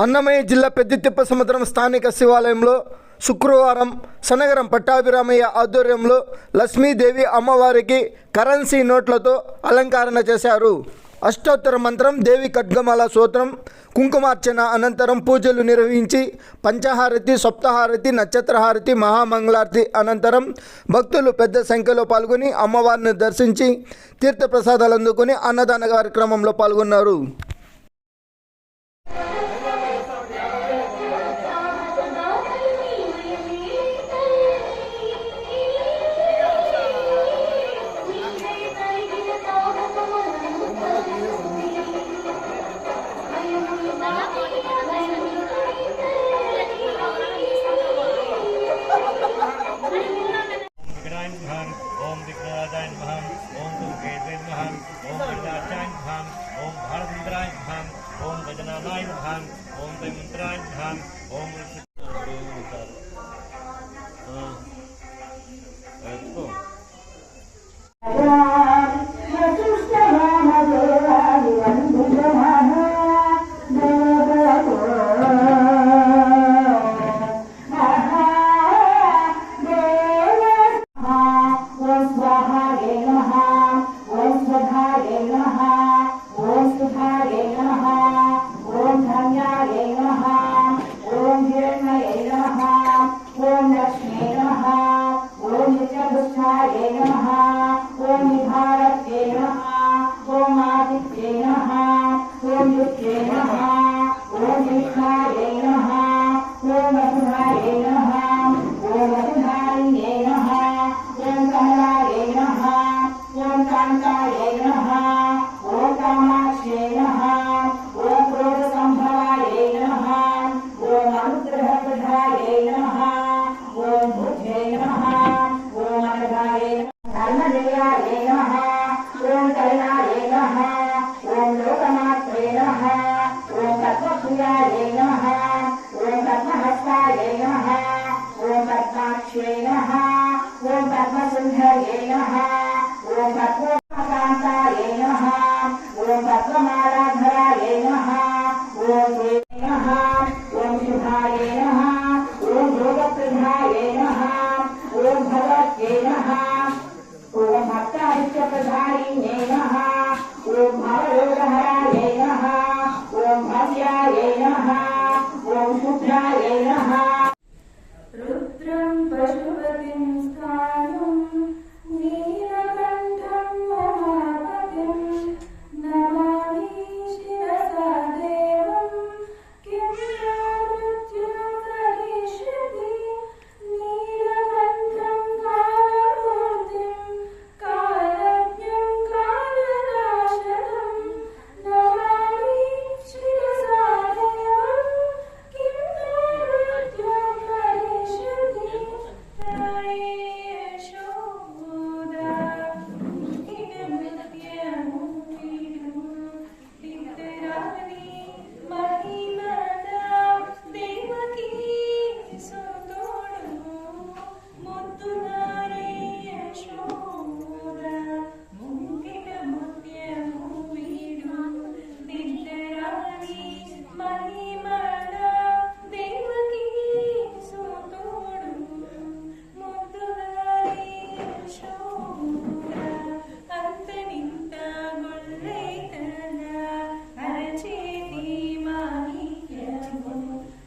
అన్నమయ్య జిల్లా పెద్దితిప్ప సముద్రం స్థానిక శివాలయంలో శుక్రవారం సనగరం పట్టాభిరామయ్య ఆధ్వర్యంలో లక్ష్మీదేవి అమ్మవారికి కరెన్సీ నోట్లతో అలంకరణ చేశారు. అష్టోత్తర మంత్రం దేవి ఖడ్గమాల సూత్రం కుంకుమార్చన అనంతరం పూజలు నిర్వహించి పంచహారతి సప్తహారతి నక్షత్రహారతి మహామంగళారతి అనంతరం భక్తులు పెద్ద సంఖ్యలో పాల్గొని అమ్మవారిని దర్శించి తీర్థప్రసాదాలు అందుకుని అన్నదాన కార్యక్రమంలో పాల్గొన్నారు. Yeah. पद्ममालाधराय नमः। ॐ नमः। ॐ शुभाय नमः। ॐ भोगप्रधाय नमः। ॐ भगवत्ये नमः। ॐ भक्तादित्यप्रधायिने नमः। ॐ भावयोगहराय नमः। ॐ भव्याय नमः। ॐ शुभ्राय नमः।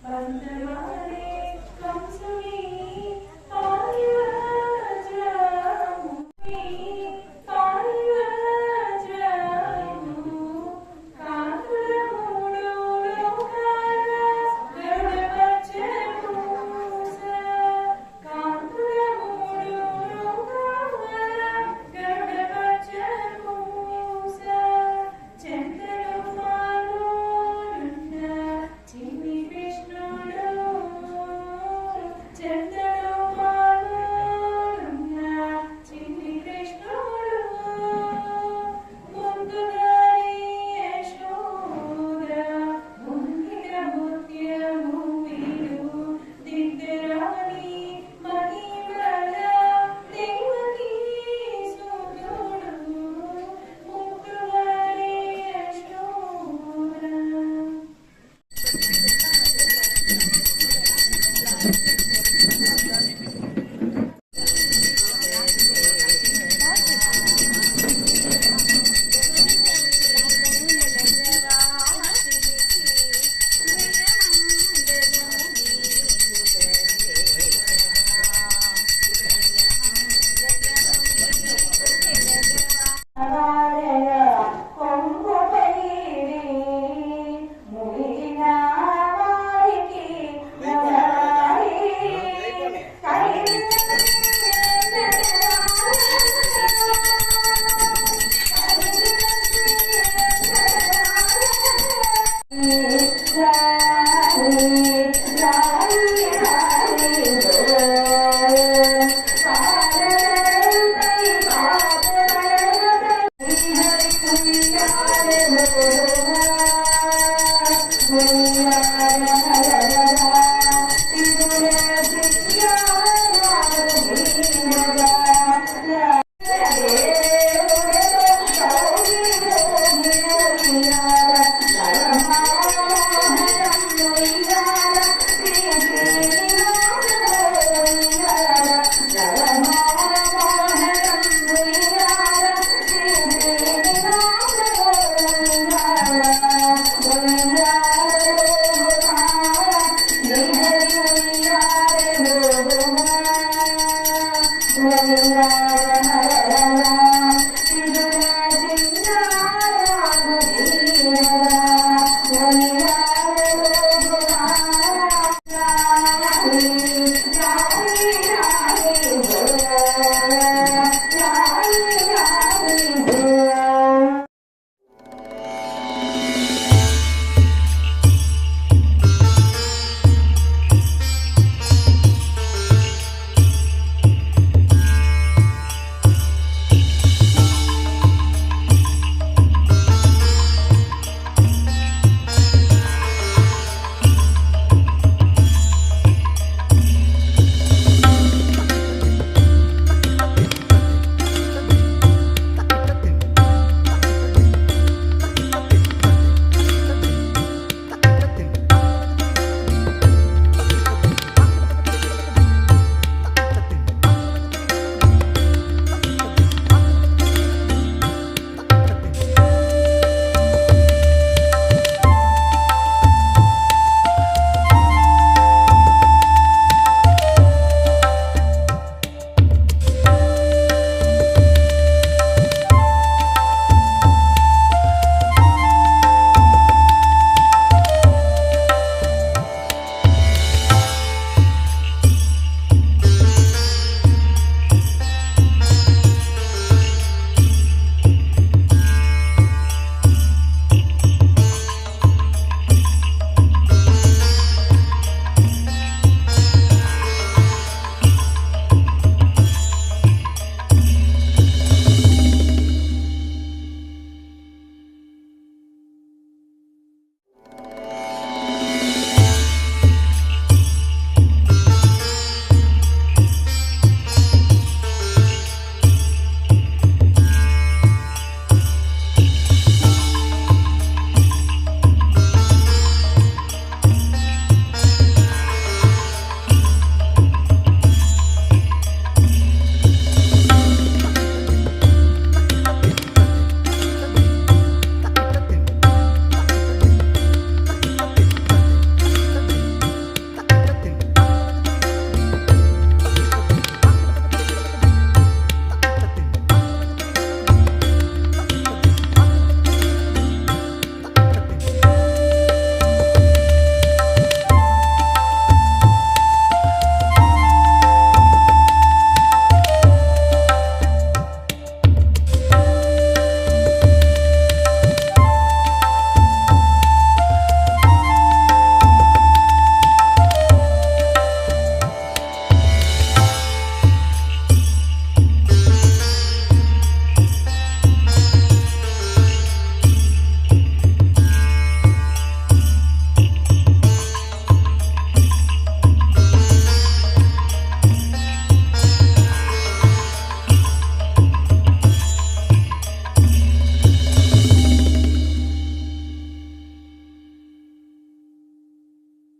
But I'm very